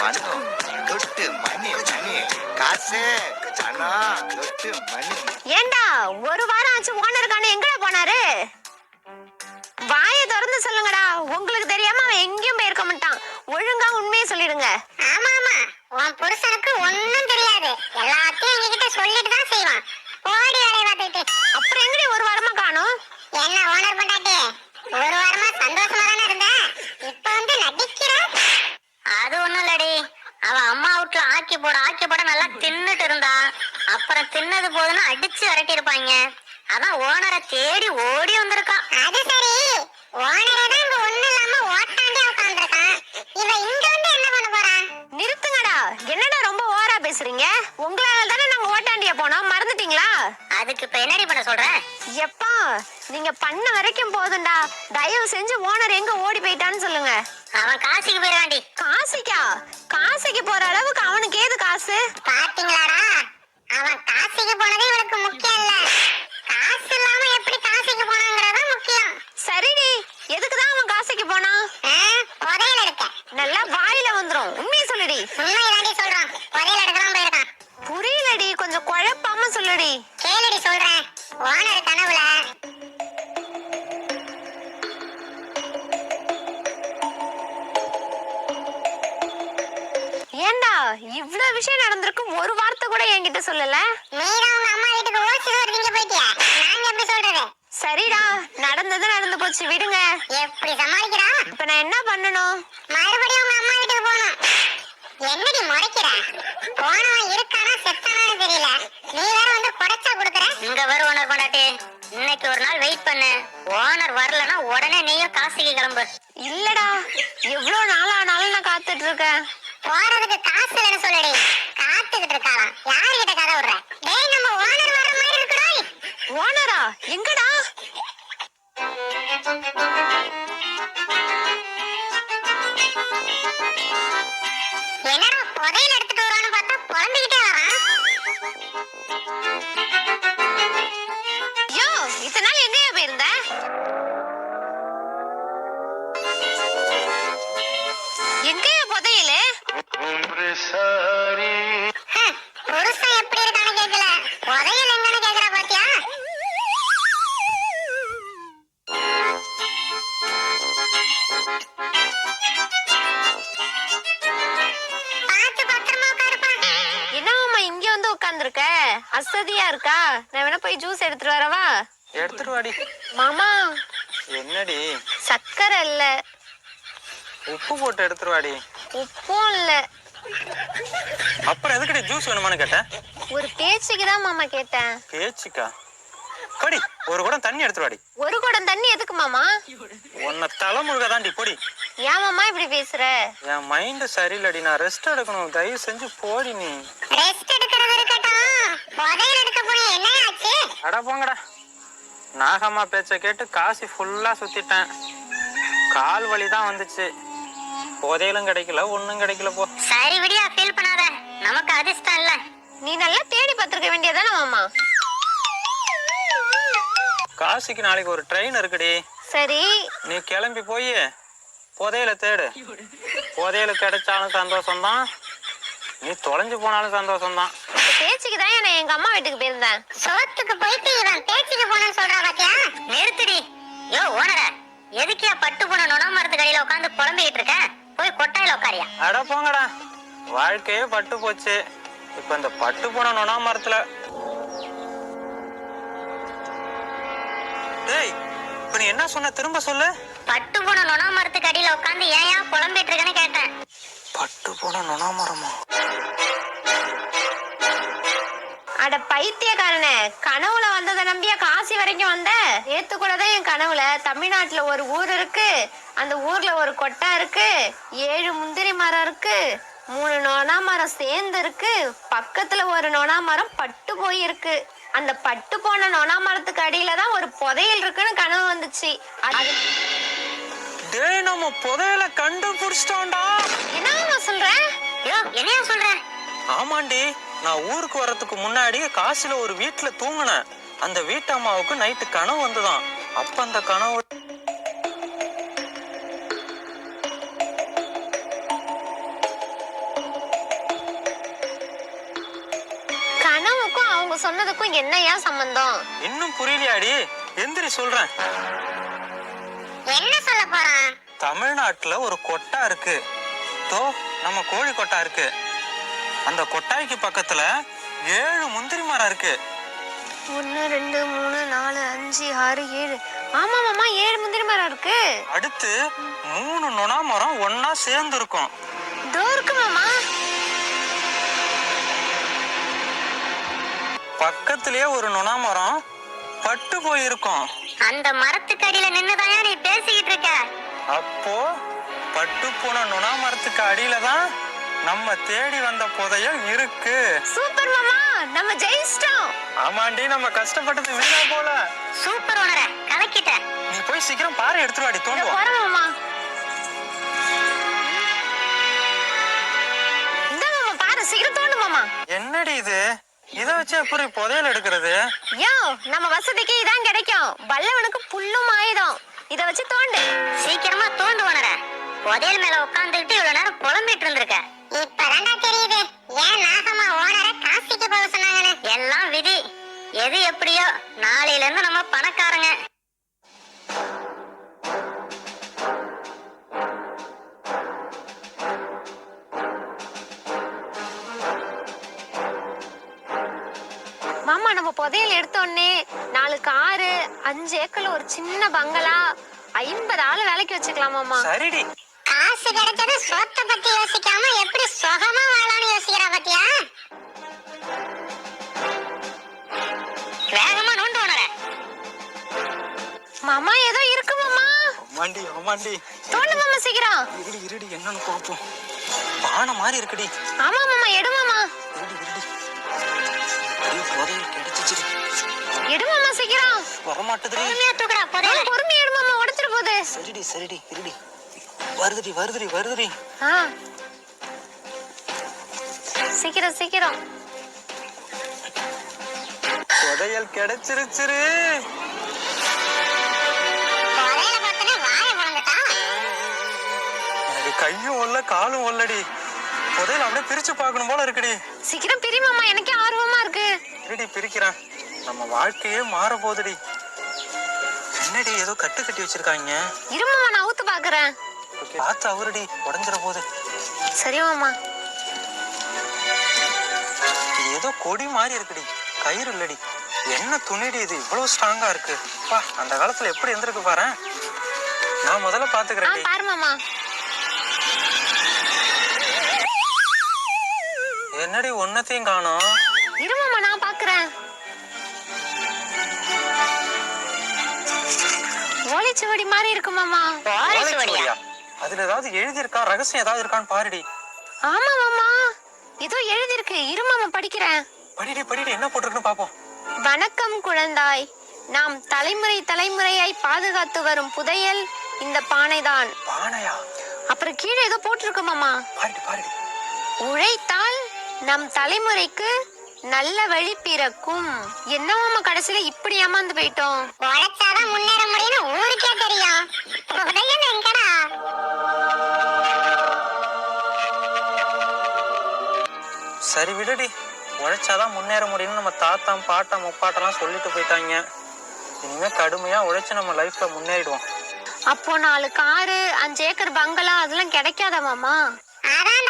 பணம் தொட்டு மணி மணி காசு பணம் தொட்டு மணி ஏண்டா ஒரு வாரம் ஆச்சு ஓனருக்கான எங்கடா போனாரு? வாயை திறந்து சொல்லுங்கடா. உங்களுக்கு தெரியாம அவன் எங்கேயும் போயிருக்க மாட்டான். ஒழுங்கா உண்மையை சொல்லிடுங்க. ஆமா ஆமா. உன் புருஷனுக்கு ஒண்ணு தெரியாது எல்லாத்தையும் எங்ககிட்ட சொல்லிட்டு தான் செய்வான் ஓடி வேலையை பார்த்துக்கிட்டு அப்புறம் எங்கடி ஒரு வாரமா காணோம் என்ன ஓனர் பண்ணாட்டி ஒரு வாரமா சந்தோஷமா தானே இருந்த இப்ப வந்து நடிக்கிற அது ஒண்ணும் இல்லடி அவ அம்மா வீட்டுல ஆக்கி போட ஆக்கி போட நல்லா தின்னுட்டு இருந்தா அப்புறம் தின்னது போதுன்னு அடிச்சு விரட்டி இருப்பாங்க அதான் ஓனரை தேடி ஓடி வந்திருக்கான். அது சரி. ஓனரை தான் இங்க ஒண்ணு இல்லாம ஓட்டாண்டே உட்காந்துருக்கான் இவ இங்க வந்து என்ன பண்ண போறான் நிறுத்துங்கடா. என்னடா ரொம்ப ஓவரா பேசுறீங்க? உங்களால தானே நாங்க ஓட்டாண்டியா போனோம். மறந்துட்டீங்களா? அதுக்கு இப்ப என்னடி பண்ண சொல்ற? எப்பா நீங்க பண்ண வரைக்கும் போதும்டா. தயவு செஞ்சு ஓனர் எங்க ஓடி போயிட்டான்னு சொல்லுங்க. அவன் காசிக்கு போயிடாண்டி காசிக்கா? காசிக்கு போற அளவுக்கு அவனுக்கு ஏது காசு? பாத்தீங்களாடா? அவன் காசிக்கு போனதே இவனுக்கு முக்கியம் இல்ல. காசு இல்லாம எப்படி காசிக்கு போனாங்கிறதா முக்கியம். சரிடி. எதுக்குதான் அவன் காசிக்கு போனான் ஆ, புதையல் எடுக்க. நல்லா வாயில வந்துரும். உண்மையை சொல்லுடி. உண்மை தாண்டி சொல்றான். புதையல் எடுக்கலாம் போயிருக்கான். புரியலடி. கொஞ்சம் குழப்பாம சொல்லுடி. கேளுடி சொல்றேன். ஓனர் கனவுல ஏண்டா? இவ்வளவு விஷயம் நடந்திருக்கு ஒரு வார்த்தை கூட என்கிட்ட சொல்லல. நீதான் உங்க அம்மா வீட்டுக்கு ஓசி திங்க போயிட்டியா? நாங்க எப்படி சொல்றது? சரிடா நடந்தது நடந்து போச்சு விடுங்க. எப்படி சமாளிக்கிறா? இப்ப நான் என்ன பண்ணணும்? மறுபடியும் உங்க அம்மா வீட்டுக்கு போகணும். என்னடி முறைக்கிற? போனவன் இருக்கானா செத்தானான்னு தெரியல. நீ வேற வந்து குடைச்சா கொடுக்குற? இங்க வரும் ஓனர் கொண்டாட்டி இன்னைக்கு ஒரு நாள் வெயிட் பண்ணு. ஓனர் வரலனா உடனே நீயும் காசுக்கு கிளம்பு. இல்லடா எவ்வளவு நாள் ஆனாலும் நான் காத்துட்டு இருக்கேன். காசு இல்லைன்னு சொல்லுடி. காத்துக்கிட்டு இருக்காளாம். யாருகிட்ட கதை விடுற? டேய் நம்ம ஓனர் வர மாதிரி இருக்குடா. ஓனரா? எங்கடா? என்னடா புதையல் எடுத்துட்டு வரான்னு பார்த்தா புலம்பிக்கிட்டே வரான். ஹம், புருஷன் எப்படி இருக்கான்னு கேட்கல புதையல் எங்கன்னு கேக்குறா பாத்தியா? உட்கார்ந்துருக்க? அசதியா இருக்கா? நான் வேணா போய் ஜூஸ் எடுத்துட்டு வரவா? எடுத்துட்டு வாடி. மாமா. என்னடி? சக்கரை இல்ல. உப்பு போட்டு எடுத்துட்டு வாடி. உப்பும் இல்ல. அப்புறம் எதுக்கடி ஜூஸ் வேணுமான்னு கேட்டேன்? ஒரு பேச்சுக்கு தான் மாமா கேட்டேன். பேச்சுக்கா? படி ஒரு குடம் தண்ணி எடுத்துட்டு வாடி. ஒரு குடம் தண்ணி எதுக்கு மாமா? உன்னை தலைமுழுக தாண்டி பொடி. ஏன் மாமா இப்படி பேசுற? என் மைண்டு சரியில்லடி நான் ரெஸ்ட் எடுக்கணும். தயவு செஞ்சு போடி நீ. ரெஸ்ட் எடுக்கிறது இருக்கட்டும். புதையல் எடுக்க போய் என்ன ஆச்சு? அட போங்கடா. நாகம்மா பேச்சை கேட்டு காசி ஃபுல்லா சுத்திட்டேன். கால் வலி தான் வந்துச்சு. புதையலும் கிடைக்கல ஒண்ணும் கிடைக்கல போ. சரி விடியா ஃபீல் பண்ணாத. நமக்கு அதிர்ஷ்டம் இல்ல. நீ நல்லா தேடி பார்த்திருக்க வேண்டியதானே மாமா? காசிக்கு நாளைக்கு ஒரு ட்ரெயின் இருக்குடி. சரி. நீ கிளம்பி போய் புதையல தேடு. புதையல கிடைச்சாலும் சந்தோஷம்தான். நீ தொலைஞ்சு போனாலும் சந்தோஷம்தான். இந்த பேச்சுக்கு தான் நான் எங்க அம்மா வீட்டுக்கு போயிருந்தேன். சோத்துக்கு போயிட்டு இவன் பேச்சுக்கு போனேன்னு சொல்றா பாத்தியா? நிறுத்துடி. யோ ஓனர எதுக்கியா பட்டு போன நுணா மரத்து கடையில உட்காந்து புலம்பிக்கிட்டு இருக்க? போய் கொட்டாயில உட்காரியா? அட போங்கடா. வாழ்க்கையே பட்டு போச்சு. இப்ப இந்த பட்டு போன நொணா மரத்துல. டேய் இப்ப நீ என்ன சொன்ன? திரும்ப சொல்லு. பட்டு போன நுணா மரத்து கடையில உட்காந்து ஏன் ஏன் புலம்பிட்டு இருக்கேன்னு கேட்டேன். பட்டு போன நொணா மரமா? அட பைத்தியக்காரனே கனவுல வந்ததை நம்பியா காசி வரைக்கும் வந்த? நேத்து என் கனவுல தமிழ்நாட்டுல ஒரு ஊர் இருக்கு. அந்த ஊர்ல ஒரு கொட்டா இருக்கு ஏழு முந்திரி மரம் இருக்கு மூணு நொணா மரம் சேர்ந்து இருக்கு பக்கத்துல ஒரு நொணா மரம் பட்டு போயிருக்கு அந்த பட்டு போன நொணா மரத்துக்கு அடியில தான் ஒரு புதையல் இருக்குன்னு கனவு வந்துச்சு. அது டேய் நம்ம புதையல கண்டுபிடிச்சிட்டோம்டா. என்னமா சொல்ற யோ என்னையா சொல்ற ஆமாண்டி நான் ஊருக்கு வர்றதுக்கு முன்னாடி காசுல ஒரு வீட்டுல தூங்கினேன். அந்த வீட்டு அம்மாவுக்கு நைட்டு கனவு வந்துதான். அப்ப அந்த கனவு அவங்க சொன்னதுக்கும் என்னையா சம்பந்தம்? இன்னும் புரியலையாடி. எந்திரி சொல்றேன். என்ன சொல்ல போறான்? தமிழ்நாட்டுல ஒரு கொட்டா இருக்கு. தோ நம்ம கோழி கொட்டா இருக்கு. அந்த கொட்டாய்க்கு பக்கத்துல ஏழு முந்திரி மரம் இருக்கு. ஒன்னு ரெண்டு மூணு நாலு அஞ்சு ஆறு ஏழு. ஆமா மாமா ஏழு முந்திரி மரம் இருக்கு. அடுத்து மூணு நொணா மரம் ஒன்னா சேர்ந்து இருக்கும் இதோ இருக்கு மாமா. பக்கத்திலேயே ஒரு நொணா மரம் பட்டு போயிருக்கும். அந்த மரத்துக்கு அடியில நின்னுதாயா நீ பேசிக்கிட்டு இருக்க? அப்போ பட்டு போன நுணா மரத்துக்கு அடியில தான் நம்ம தேடி வந்த புதையல் இருக்கு. சூப்பர் மாமா நம்ம ஜெயிச்சிட்டோம். ஆமாண்டி நம்ம கஷ்டப்பட்டது வீணா போல. சூப்பர் உணர கலக்கிட்ட. நீ போய் சீக்கிரம் பாறை எடுத்துட்டு வாடி இதோ தோண்டுவா போறேன் மாமா. இந்த மாமா பாரு சீக்கிரம் தோண்டு மாமா. என்னடி இது? இதை வச்சு எப்படி புதையல் எடுக்கிறது. யோ நம்ம வசதிக்கு இதான் கிடைக்கும். வல்லவனுக்கு புல்லும் ஆயுதம். இத வச்சு தோண்டு. சீக்கிரமா தோண்டு உணர புதையல் மேல உட்காந்துக்கிட்டு இவ்வளவு நேரம் புலம்பிட்டு இருந்திருக்க. இப்பதான்டா தெரியுது. ஏன் நாகமா ஓனர காசிக்கு போக சொன்னாங்கன்னு? எல்லாம் விதி. எது எப்படியோ நாளையில இருந்து நம்ம பணக்காரங்க. புதையல் எடுத்த உடனே நாலு காரு அஞ்சு ஏக்கர்ல ஒரு சின்ன பங்களா. ஐம்பது ஆளு வேலைக்கு வச்சுக்கலாம் மாமா சரிடி. காசு கிடைச்சது சொத்தை பத்தி யோசிக்காம எப்படி சுகமா வாழலாம்னு யோசிக்கிறா பாத்தியா? வேகமா நோண்டு உணர மாமா ஏதோ இருக்கு மாமா. ஆமாண்டி ஆமாண்டி தோண்டு மாமா சீக்கிரம். இருடி இருடி என்னன்னு பார்ப்போம் பானை மாதிரி இருக்குடி. ஆமா மாமா எடு புதையல் கிடைச்சிச்சுடி எடு மாமா சீக்கிரம். வரமாட்டுதுடி. பொறுமையா தூக்குடா புதையல பொறுமையா எடு மாமா உடைச்சிட்டு போகுது. சரிடி சரிடி இருடி. வருதுடி வருதுடி வருதுடி. ஆ. சீக்கிரம் சீக்கிரம். புதையல் கிடைச்சிருச்சுரு. கையும் ஒல்ல காலும் ஒல்லடி. புதையல் அப்படியே பிரிச்சு பார்க்கணும் போல இருக்குடி. சீக்கிரம் பிரி மாமா எனக்கே ஆர்வமா இருக்கு. இருடி பிரிக்கிறேன். நம்ம வாழ்க்கையே மாற போகுதுடி என்னடி ஏதோ கட்டு கட்டி வச்சிருக்காங்க. இரு மாமா நான் ஊத்து பாக்குறேன். பார்த்து அவருடி உடஞ்சிட போகுது. சரி மாமா. இது ஏதோ கொடி மாதிரி இருக்குடி. கயிறு இல்லடி. என்ன துணிடி இது? இவ்வளவு ஸ்ட்ராங்கா இருக்கு. பா அந்த காலத்துல எப்படி இருந்திருக்கு பாரு நான் முதல்ல பாத்துக்கிறேன் பாரு மாமா. என்னடி ஒன்னத்தையும் காணோம்? இரு மாமா நான் பாக்குறேன். ஓலைச்சுவடி மாதிரி இருக்கு மாமா. ஓலைச்சுவடியா? அதுல ஏதாவது எழுதி இருக்கா ரகசியம் ஏதாவது இருக்கான்னு பாருடி. ஆமா மாமா. ஏதோ எழுதி இருக்கு இரு மாமா படிக்கிறேன். படிடி படிடி என்ன போட்டிருக்குன்னு பாப்போம். வணக்கம் குழந்தாய். நாம் தலைமுறை தலைமுறையாய் பாதுகாத்து வரும் புதையல் இந்த பானைதான். பானையா? அப்புறம் கீழே ஏதோ போட்டிருக்கு மாமா. பாருடி பாருடி. உழைத்தால் நம் தலைமுறைக்கு நல்ல வழி பிறக்கும். என்ன மாமா கடைசியில இப்படி ஏமாந்து போயிட்டோம்? உழைச்சாதான் முன்னேற முடியும்னு ஊருக்கே தெரியும். எங்கடா? சரி விடுடி. உழைச்சாதான் முன்னேற முடியும்னு நம்ம தாத்தா பாட்டா முப்பாட்டெல்லாம் சொல்லிட்டு போயிட்டாங்க. இனிமே கடுமையா உழைச்சு நம்ம லைஃப்ல முன்னேறிடுவோம். அப்போ நாலு காரு அஞ்சு ஏக்கர் பங்களா அதெல்லாம் கிடைக்காதா மாமா? அதான்